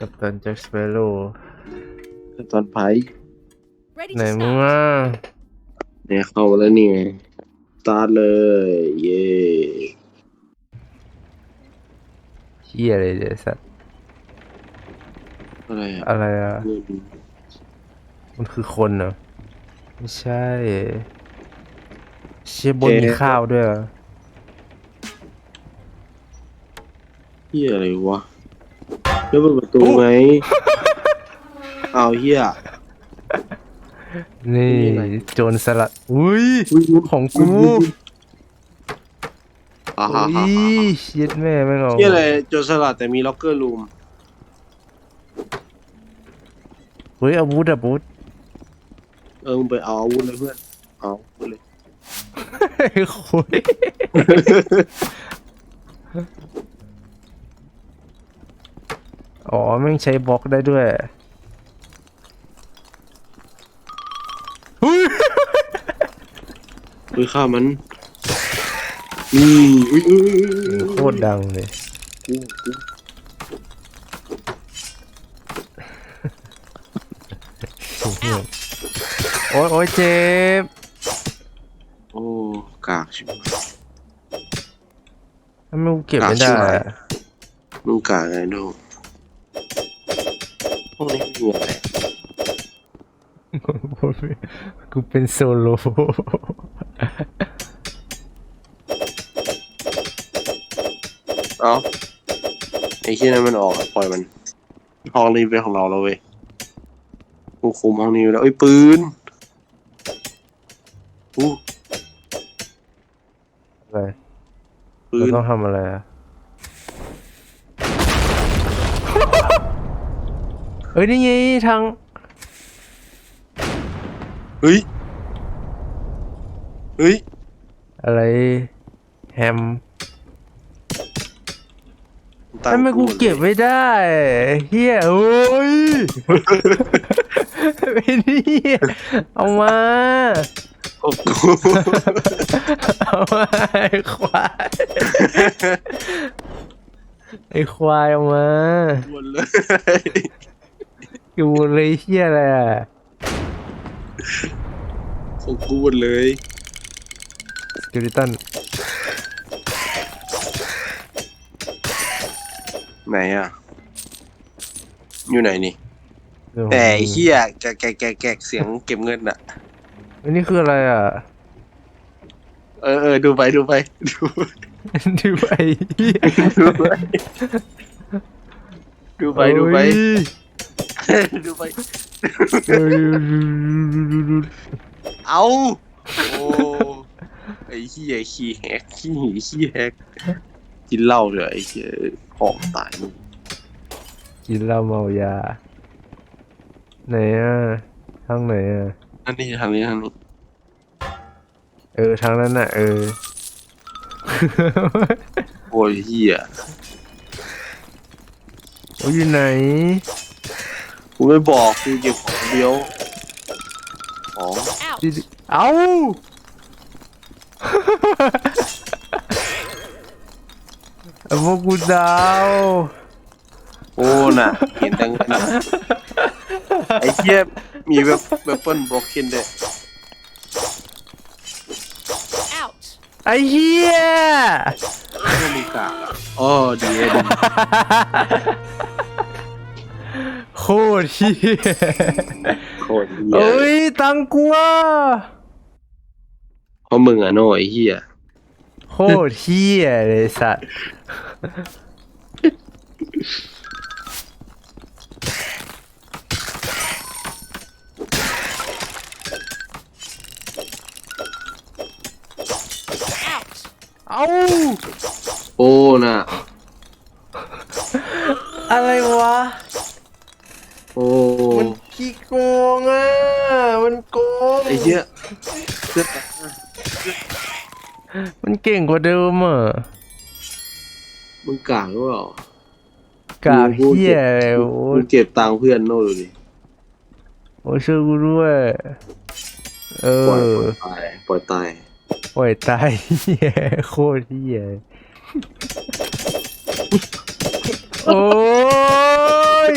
กับตันแจ็คสเปโร่ตอนไพ่ Ready ไหน to มึง stop. อะเนี่ยเข้ามาแล้วนี่ไงสตาร์ทเลย เย่เฮียอะไรเดี๋ยวสัตว์อะไรอะอะไรอะ เงินมันคือคนเหรอไม่ใช่ เชี่ยบนมีข้าวด้วยเหรอเฮียอะไรวะแล้วเปิดป ระตูไหม เอาเฮีย นี่นี่อะไร โจรสลัด อุ้ย ของกูอ่าฮ่าฮ่าอุ้ยเชิดแม่ไม่งเอาเฮียอะไรโจรสลัดแต่มีล็อกเกอร์รูมเฮ้ยอาวุธอาวุธเออมึงไปเอาอาวุธเลยเพื่อน เอาอาวุธเลยโคุย อ๋อแม่งใช้บล็อกได้ด้วยอุ้ยอุ้ยข้ามันอืมอุ้ยอุ้ยอุ้ยอุ้ยโคตรดังเลยกูกูโอ้ยโอ้ยเจ็บ โอ้กากชิบทำไมกูเก็บไม่ได้กากชิบหายอะ มึงกากไงโน่ พวกนี้มีอะไรกูเป็นโซโลเอ้าไอ้ที่นั่นมันออกอะปล่อยมันห้องนี้เป็นของเราแล้วเว้ยกูคุมห้องนี้ไว้แล้วไอ้ยปืนอู้อะไรปืเรานต้องทำอะไรอะ เฮ้ยนี่ไงทางเฮ้ยเฮ้ยอะไรแฮมตั้งทำไมกูเก็บไม่ได้เฮียโอ้ยไอ้นี่เอามาโอ้โหเอามาไอ้ควายไอ้ควายเอามาหมดเลย อยู่เลยเฮียอะไรอะของกูหมดเลยสกิลิตันไหนอะ อยู่ไหนนี่ แต่ไอ้เฮียแกะแกะแกะแกะเสียงเก็บเงินอะ อันนี้คืออะไรอะ เออเออดูไปดูไปดูดูไอ้เหี้ยดูไปดูไปดูไป โอ้ย ดูไปเอ้ยเอาโอ้ไอ้เหี้ยขี้แฮกขี้หีขี้แฮกกินเหล้าเลยไอ้เหี้ยหอมตายมึงกินเหล้าเมายาไหนอะทางไหนอะอันนี้ทางนี้ทางนี้เออทางนั้นน่ะ เออ โอ้ยเหี้ย โอ้ยอยู่ไหน กูไม่บอกกูเก็บของเดียวของ Out. ดิเอ้าเอาพวกกูดาวโอ้น่ะ เห็นแต่เงินไอ้เหี้ยมีเว็บเว็บเปิลบล็อกเคนด้วย Out. ไอ้เหี้ย ไม่มีกากอะอ๋อดีเอ็นโค ตรเหี้ยโคตรเหี้ยเอ้ยตังกัวเพราะมึงอะโน่ไอ้เหี้ยโคตรเหี้ยเลยสัตว์ Out. เอ้าโอ้น่ะอะไรวะ โอ้มันขี้โกงอะ มันโกงไอ้เหี้ยเสื้อมันเก่งกว่าเดิมอะมึงกากหรือเปล่ากากเหี้ยเลยโอ้มึยงเก็บตังค์เพื่อนโน่ดูดิโอ้ยช่วยกูด้วย เอปล่อยอตายปล่อยตายปล่อยตายเหี้ยโคตรเหี้ยโอ้ย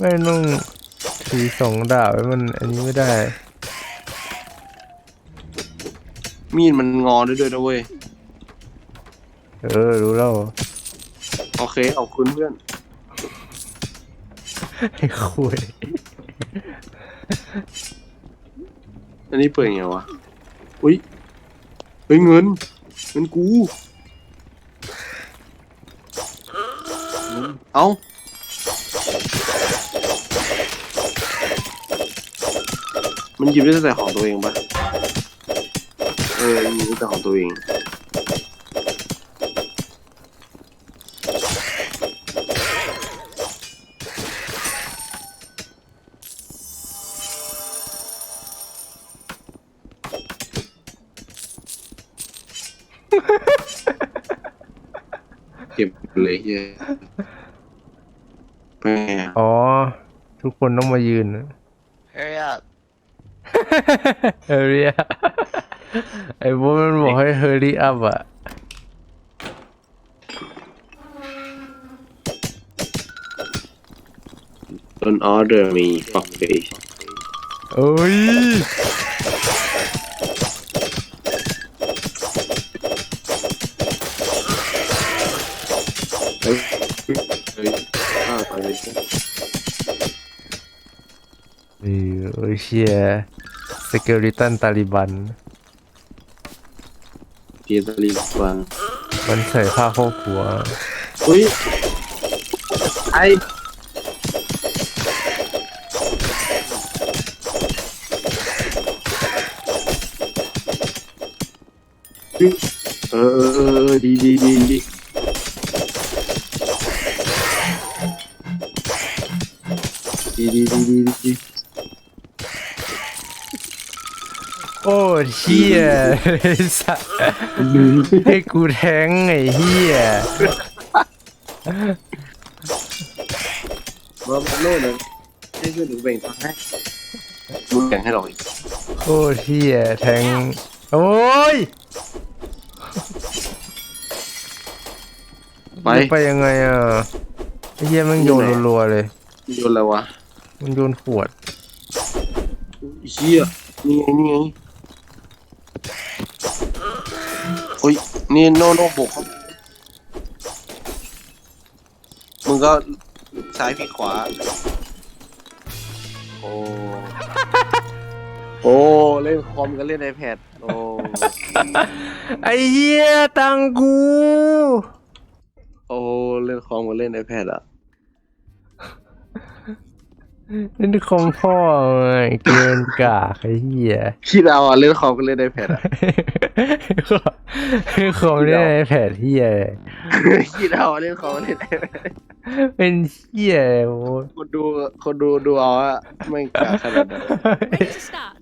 ไม่ต้องถือสองดาบไว้มันอันนี้ไม่ได้ มีดมันงอได้ด้วยนะเว้ย เออ รู้แล้วโอเคขอบคุณเพื่อน ไอ้คุยอันนี้เปิดไงวะ อุ้ยเฮ้ยเงิน เงินกู เอ้า มันหยิบได้แต่ของตัวเองปะเออหยิบได้แต่ของตัวเองเก็บเลยเฮียแม่อ๋อ ทุกคนต้องมายืน Hurry up. hurry up. ไอ้พวกมันบอกให้ hurry up อะโดนออเดอร์มีฟักเฟยโอ้ย เฮ้ยเฮ้ยฆ่าไปเลย เออโอ้ยเชีย สเกลิตันตาลิบันเทียตาลีวันมันใส่ผ้าครอบหัว อุ้ยไอเออเออเออดีดีดีดีดีดีดีดีดี โอ้เชียไอ้สัสให้กูแทงไอ้เฮียมามาโน่นเลยให้เพื่อนหนูแบ่งทางให้มึงแบ่งให้เราอีกโอ้เชียแทง โอ้ยไปไปยังไงอะไอ้เฮียมันโยนรัวๆเลยโยนอะไรวะมันโยนขวด เฮียนี่ไงนี่ไงโอ้ย นี่โน่โน่บกครับมึงก็ซ้ายพลิกขวา โอ้ โอ้ เล่นคอมก็เล่น iPad โอ้ ไอ้เฮียตังกู โอ้ เล่นคอมก็เล่น iPad อะ นี่ของพ่อไงเกินกากไอ้เฮียคิดเอาอะเล่นคอมก็เล่น iPad อะคอมได้ไอแพดเฮียคิดเอาอะเล่นคอมก็เล่น iPad เป็นเฮียโอ้ยคนดูคนดูดูเอาอะไม่งกล้าขนาดนั้น Ready to start.